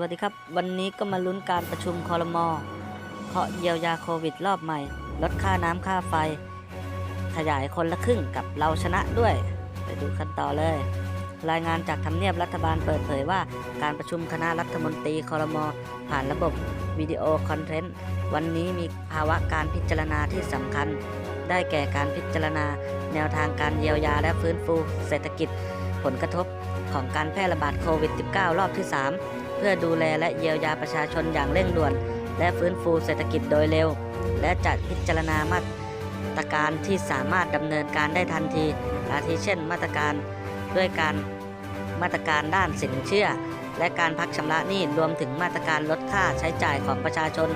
วัสดีครับ วันนี้ก็มาลุ้นการประชุมคอรมอเคาะเยียวยาโควิดรอบใหม่ ลดค่าน้ำค่าไฟ ขยายคนละครึ่งกับเราชนะด้วย ไปดูกันต่อเลย รายงานจากทำเนียบรัฐบาลเปิดเผยว่า การประชุมคณะรัฐมนตรีคอรมอผ่านระบบวิดีโอคอนเทนต์วันนี้มีภาวะการพิจารณาที่สำคัญ ได้แก่การพิจารณา แนวทางการเยียวยาและฟื้นฟู เศรษฐกิจ ผลกระทบของการแพร่ระบาดโควิด -19 รอบที่ 3 เพื่อดูแลและเยียวยาประชาชนอย่างเร่งด่วน และฟื้นฟูเศรษฐกิจโดยเร็ว และจัดพิจารณามาตรการที่สามารถดำเนินการได้ทันที อาทิเช่น มาตรการด้วยการมาตรการด้านสินเชื่อ และการพักชำระหนี้รวมถึงมาตรการลดค่าใช้จ่ายของประชาชน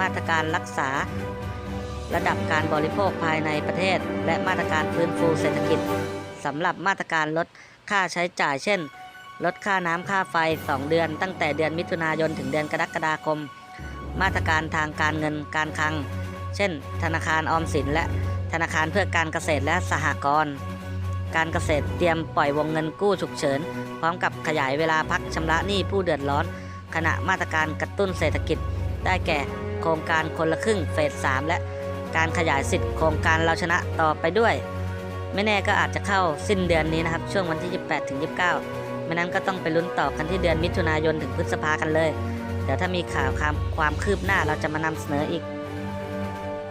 มาตรการรักษา ระดับการบริโภคภายในประเทศ และมาตรการฟื้นฟูเศรษฐกิจสำหรับมาตรการลดค่าใช้จ่ายเช่น ลดค่าน้ำค่าไฟ 2 เดือน ตั้งแต่เดือนมิถุนายนถึงเดือนกรกฎาคม มาตรการทางการเงินการคลัง เช่น ธนาคารออมสิน และธนาคารเพื่อการเกษตรและสหกรณ์การเกษตรเตรียมปล่อยวงเงินกู้ฉุกเฉิน พร้อมกับขยายเวลาพักชำระหนี้ผู้เดือดร้อน ขณะมาตรการกระตุ้นเศรษฐกิจ ได้แก่โครงการคนละครึ่งเฟส 3 และการขยายสิทธิ์โครงการเราชนะต่อไปด้วย ไม่แน่ก็อาจจะเข้าสิ้นเดือนนี้นะครับ ช่วงวันที่28ถึง29 ไม่นั้นก็ต้องไปลุ้นต่อกันที่เดือนมิถุนายนถึงพฤษภากันเลย เดี๋ยวถ้ามีข่าวความความคืบหน้าเราจะมานำเสนออีก